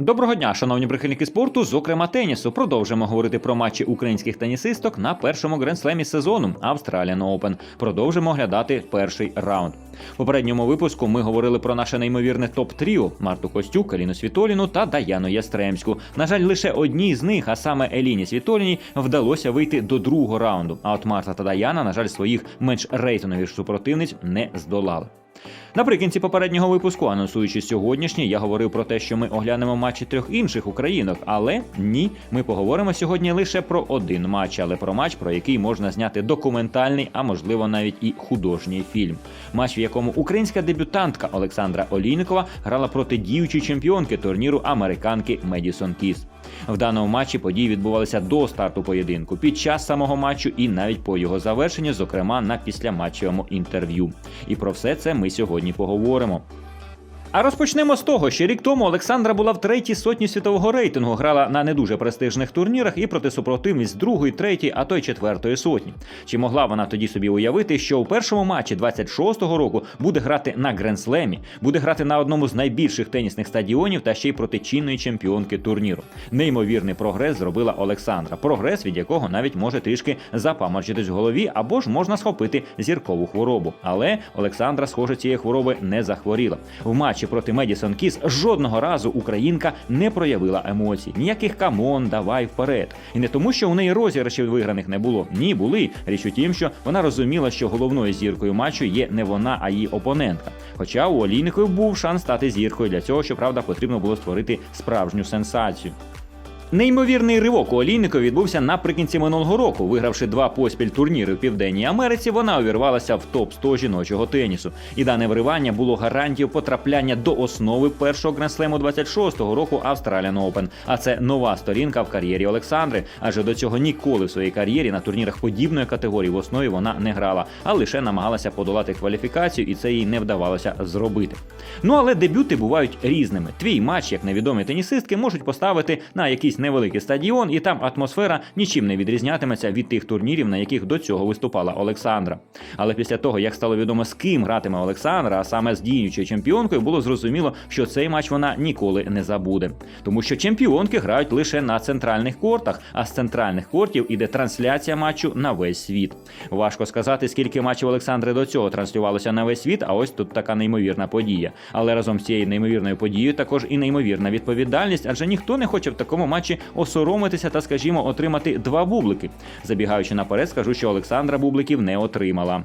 Доброго дня, шановні прихильники спорту, зокрема тенісу. Продовжимо говорити про матчі українських тенісисток на першому гренслемі сезону Australian Open. Продовжимо оглядати перший раунд. В попередньому випуску ми говорили про наше неймовірне топ-тріо Марту Костюк, Еліну Світоліну та Даяну Ястремську. На жаль, лише одній з них, а саме Еліні Світоліній, вдалося вийти до другого раунду. А от Марта та Даяна, на жаль, своїх менш рейтингових супротивниць не здолали. Наприкінці попереднього випуску, анонсуючи сьогоднішній, я говорив про те, що ми оглянемо матчі трьох інших українок. Але ні, ми поговоримо сьогодні лише про один матч, але про матч, про який можна зняти документальний, а можливо навіть і художній фільм. Матч, в якому українська дебютантка Олександра Олійникова грала проти діючої чемпіонки турніру американки Медісон Кіс. В даному матчі події відбувалися до старту поєдинку, під час самого матчу і навіть по його завершенню, зокрема на післяматчевому інтерв'ю. І про все це ми сьогодні поговоримо. А розпочнемо з того, що рік тому Олександра була в третій сотні світового рейтингу, грала на не дуже престижних турнірах і проти супротивниць другої, третьої, а то й четвертої сотні. Чи могла вона тоді собі уявити, що у першому матчі 26-го року буде грати на Гренслемі, буде грати на одному з найбільших тенісних стадіонів та ще й проти чинної чемпіонки турніру? Неймовірний прогрес зробила Олександра. Прогрес, від якого навіть може трішки запаморчитись в голові, або ж можна схопити зіркову хворобу. Але Олександра, схоже, цієї хвороби не захворіла. В матчі проти Медісон Кіс жодного разу українка не проявила емоцій. Ніяких камон, давай вперед. І не тому, що у неї розіграшів виграних не було. Ні, були. Річ у тім, що вона розуміла, що головною зіркою матчу є не вона, а її опонентка. Хоча у Олійникові був шанс стати зіркою. Для цього, щоправда, потрібно було створити справжню сенсацію. Неймовірний ривок у Олійникові відбувся наприкінці минулого року. Вигравши два поспіль турніри в Південній Америці, вона увірвалася в топ 100 жіночого тенісу. І дане вривання було гарантією потрапляння до основи першого гренслему 26-го року Australian Open. А це нова сторінка в кар'єрі Олександри. Адже до цього ніколи в своїй кар'єрі на турнірах подібної категорії в основі вона не грала, а лише намагалася подолати кваліфікацію, і це їй не вдавалося зробити. Ну але дебюти бувають різними. Твій матч, як невідомі тенісистки, можуть поставити на якийсь невеликий стадіон, і там атмосфера нічим не відрізнятиметься від тих турнірів, на яких до цього виступала Олександра. Але після того, як стало відомо, з ким гратиме Олександра, а саме з діючою чемпіонкою, було зрозуміло, що цей матч вона ніколи не забуде. Тому що чемпіонки грають лише на центральних кортах, а з центральних кортів іде трансляція матчу на весь світ. Важко сказати, скільки матчів Олександри до цього транслювалося на весь світ, а ось тут така неймовірна подія. Але разом з цією неймовірною подією також і неймовірна відповідальність, адже ніхто не хоче в такому матчі осоромитися та, скажімо, отримати два бублики. Забігаючи наперед, скажу, що Олександра бубликів не отримала.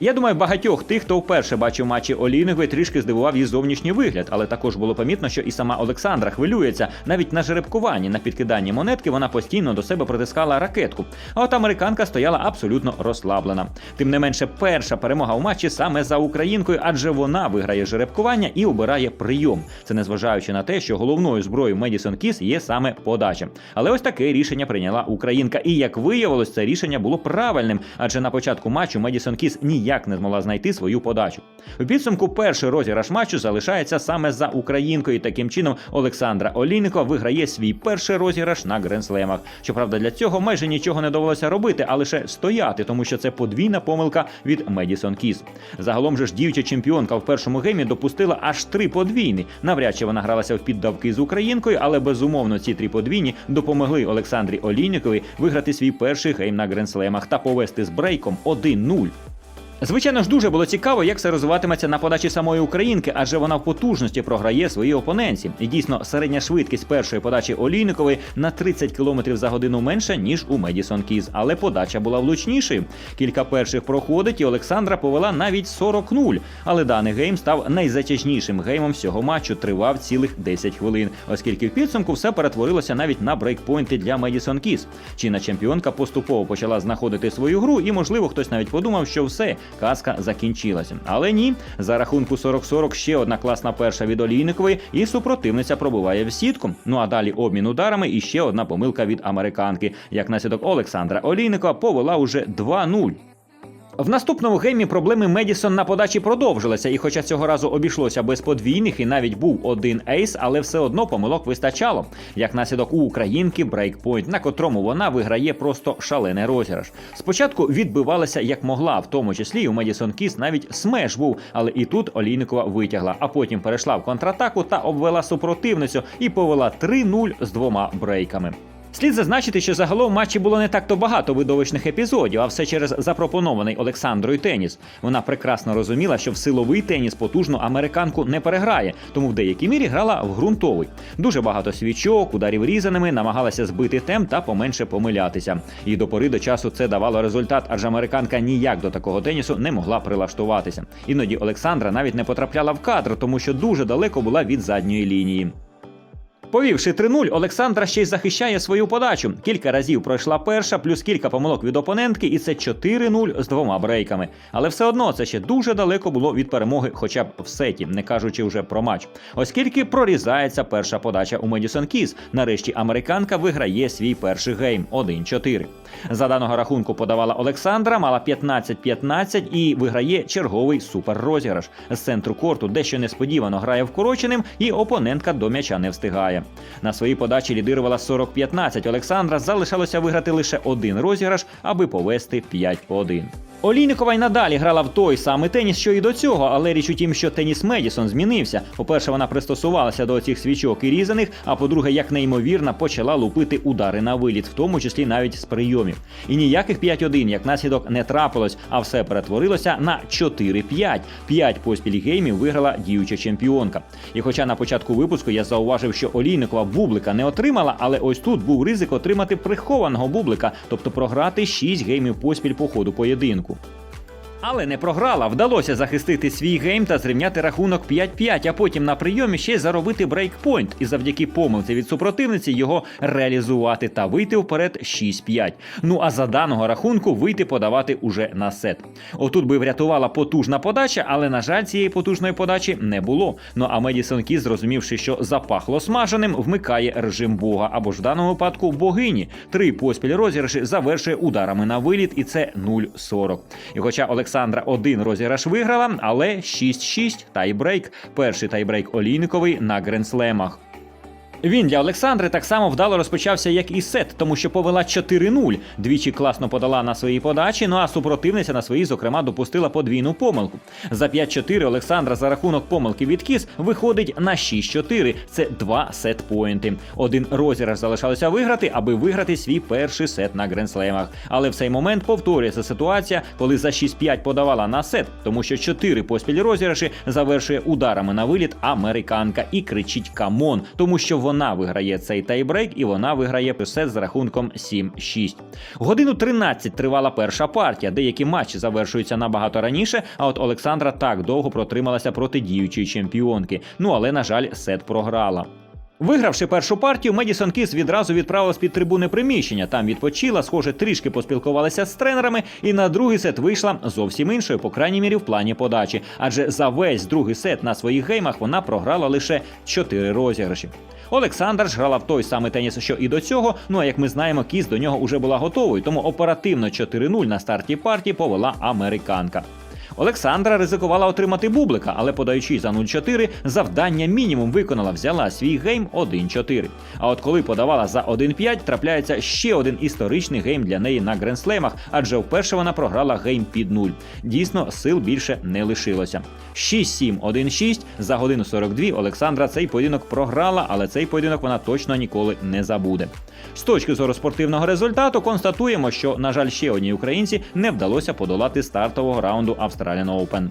Я думаю, багатьох тих, хто вперше бачив матчі Олійникової, трішки здивував її зовнішній вигляд, але також було помітно, що і сама Олександра хвилюється. Навіть на жеребкуванні, на підкиданні монетки вона постійно до себе притискала ракетку. А от американка стояла абсолютно розслаблена. Тим не менше, перша перемога у матчі саме за українкою, адже вона виграє жеребкування і обирає прийом. Це незважаючи на те, що головною зброєю Медісон Кіс є саме подача. Але ось таке рішення прийняла Українка. І як виявилось, це рішення було правильним, адже на початку матчу Медісон Кіс ніяк не змогла знайти свою подачу. У підсумку перший розіграш матчу залишається саме за українкою. Таким чином Олександра Олійникова виграє свій перший розіграш на гренслемах. Щоправда, для цього майже нічого не довелося робити, а лише стояти, тому що це подвійна помилка від Медісон Кіс. Загалом же ж діюча чемпіонка в першому геймі допустила аж три подвійні. Навряд чи вона гралася в піддавки з українкою, але безумовно ці три подвійні допомогли Олександрі Олійниковій виграти свій перший гейм на гренслемах та повести з брейком 1-0. Звичайно ж, дуже було цікаво, як це розвиватиметься на подачі самої українки, адже вона в потужності програє своїй опоненці. І дійсно, середня швидкість першої подачі Олійникової на 30 км за годину менша, ніж у Медісон Кіз. Але подача була влучнішою. Кілька перших проходить, і Олександра повела навіть 40-0. Але даний гейм став найзатяжнішим геймом всього матчу, тривав цілих 10 хвилин, оскільки в підсумку все перетворилося навіть на брейкпойнти для Медісон Кіз. Чинна чемпіонка поступово почала знаходити свою гру, і можливо хтось навіть подумав, що все казка закінчилася. Але ні, за рахунку 40-40 ще одна класна перша від Олійникової, і супротивниця пробуває в сітку. Ну а далі обмін ударами і ще одна помилка від американки. Як наслідок Олександра Олійникова повела уже 2-0. В наступному геймі проблеми Медісон на подачі продовжилися, і хоча цього разу обійшлося без подвійних і навіть був один ейс, але все одно помилок вистачало. Як наслідок у українки брейкпойнт, на котрому вона виграє просто шалений розіграш. Спочатку відбивалася як могла, в тому числі і у Медісон Кіс навіть смеш був, але і тут Олійникова витягла, а потім перейшла в контратаку та обвела супротивницю і повела 3-0 з двома брейками. Слід зазначити, що загалом в матчі було не так то багато видовищних епізодів, а все через запропонований Олександрою теніс. Вона прекрасно розуміла, що в силовий теніс потужну американку не переграє, тому в деякій мірі грала в ґрунтовий. Дуже багато свічок, ударів різаними, намагалася збити темп та поменше помилятися. І до пори до часу це давало результат, адже американка ніяк до такого тенісу не могла прилаштуватися. Іноді Олександра навіть не потрапляла в кадр, тому що дуже далеко була від задньої лінії. Повівши 3-0, Олександра ще й захищає свою подачу. Кілька разів пройшла перша, плюс кілька помилок від опонентки, і це 4-0 з двома брейками. Але все одно це ще дуже далеко було від перемоги, хоча б в сеті, не кажучи вже про матч. Оскільки прорізається перша подача у Медісон Кіз, нарешті американка виграє свій перший гейм 1-4. За даного рахунку подавала Олександра, мала 15-15 і виграє черговий суперрозіграш. З центру корту дещо несподівано грає вкороченим, і опонентка до м'яча не встигає. На своїй подачі лідирувала 40-15. Олександра залишалося виграти лише один розіграш, аби повести 5-1. Олійникова й надалі грала в той самий теніс, що і до цього, але річ у тім, що теніс Медісон змінився. По-перше, вона пристосувалася до цих свічок і різаних, а по-друге, як неймовірно, почала лупити удари на виліт, в тому числі навіть з прийомів. І ніяких 5-1, як наслідок, не трапилось, а все перетворилося на 4-5. П'ять поспіль геймів виграла діюча чемпіонка. І хоча на початку випуску я зауважив, що Олійникова бублика не отримала, але ось тут був ризик отримати прихованого бублика, тобто програти 6 геймів поспіль по ходу поєдинку. show. Але не програла, вдалося захистити свій гейм та зрівняти рахунок 5-5, а потім на прийомі ще й заробити брейкпойнт і завдяки помилці від супротивниці його реалізувати та вийти вперед 6-5. Ну а за даного рахунку вийти подавати уже на сет. Отут би врятувала потужна подача, але на жаль, цієї потужної подачі не було. Ну а Медісон Кіз, зрозумівши, що запахло смаженим, вмикає режим Бога або ж в даному випадку богині. Три поспіль розіграші завершує ударами на виліт, і це 0-40. І хоча Олександра один розіграш виграла, але 6-6 тайбрейк. Перший тайбрейк Олійниковий на гренслемах. Він для Олександри так само вдало розпочався, як і сет, тому що повела 4-0. Двічі класно подала на свої подачі. Ну а супротивниця на своїй, зокрема, допустила подвійну помилку. За 5-4 Олександра за рахунок помилки від кіс виходить на 6-4. Це два сет-поінти. Один розіграш залишалося виграти, аби виграти свій перший сет на гренслемах. Але в цей момент повторюється ситуація, коли за 6-5 подавала на сет, тому що 4 поспіль розіграші завершує ударами на виліт американка і кричить камон, тому що вона виграє цей тайбрейк і вона виграє сет з рахунком 7-6. Годину 13 тривала перша партія. Деякі матчі завершуються набагато раніше. А от Олександра так довго протрималася проти діючої чемпіонки. Ну але на жаль, сет програла. Вигравши першу партію, Медісон Кіс відразу відправилась під трибуни приміщення. Там відпочила, схоже, трішки поспілкувалася з тренерами, і на другий сет вийшла зовсім іншою, по крайній мірі, в плані подачі. Адже за весь другий сет на своїх геймах вона програла лише 4 розіграші. Олександр ж грала в той самий теніс, що і до цього. Ну а як ми знаємо, кіс до нього вже була готовою, тому оперативно 4-0 на старті партії повела американка. Олександра ризикувала отримати бублика, але подаючи за 0-4, завдання мінімум виконала, взяла свій гейм 1-4. А от коли подавала за 1-5, трапляється ще один історичний гейм для неї на гренслемах, адже вперше вона програла гейм під 0. Дійсно, сил більше не лишилося. 6-7, 1-6, за годину 42 Олександра цей поєдинок програла, але цей поєдинок вона точно ніколи не забуде. З точки зору спортивного результату констатуємо, що, на жаль, ще одній українці не вдалося подолати стартового раунду Australian Open.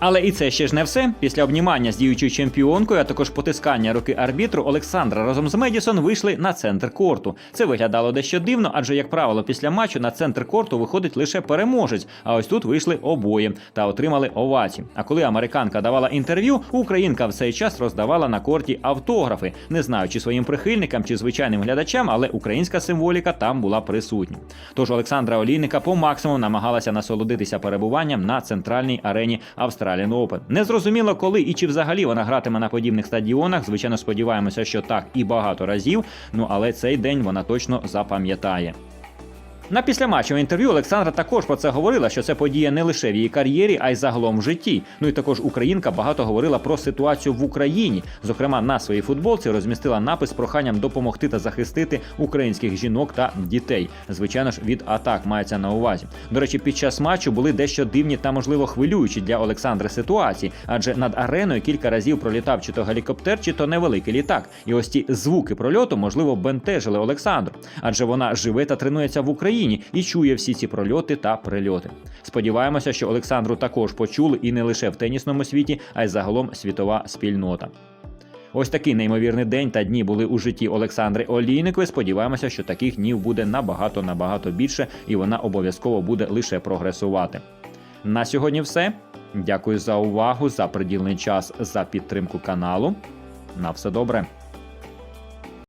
Але і це ще ж не все. Після обнімання з діючою чемпіонкою, а також потискання руки арбітру, Олександра разом з Медісон вийшли на центр корту. Це виглядало дещо дивно, адже, як правило, після матчу на центр корту виходить лише переможець. А ось тут вийшли обоє та отримали оваці. А коли американка давала інтерв'ю, українка в цей час роздавала на корті автографи, не знаю, чи своїм прихильникам, чи звичайним глядачам, але українська символіка там була присутня. Тож Олександра Олійника по максимуму намагалася насолодитися перебуванням на центральній арені Австралії. Australian Open. Незрозуміло, коли і чи взагалі вона гратиме на подібних стадіонах. Звичайно, сподіваємося, що так і багато разів. Ну але цей день вона точно запам'ятає. На післяматчевому інтерв'ю Олександра також про це говорила, що це подія не лише в її кар'єрі, а й загалом в житті. Ну і також українка багато говорила про ситуацію в Україні. Зокрема, на своїй футболці розмістила напис проханням допомогти та захистити українських жінок та дітей. Звичайно ж, від атак мається на увазі. До речі, під час матчу були дещо дивні та можливо хвилюючі для Олександри ситуації, адже над ареною кілька разів пролітав чи то гелікоптер, чи то невеликий літак. І ось ті звуки прольоту можливо бентежили Олександру, адже вона живе та тренується в Україні і чує всі ці прольоти та прильоти. Сподіваємося, що Олександру також почули і не лише в тенісному світі, а й загалом світова спільнота. Ось такий неймовірний день та дні були у житті Олександри Олійникової. Сподіваємося, що таких днів буде набагато набагато більше, і вона обов'язково буде лише прогресувати. На сьогодні все. Дякую за увагу, за приділений час, за підтримку каналу. На все добре.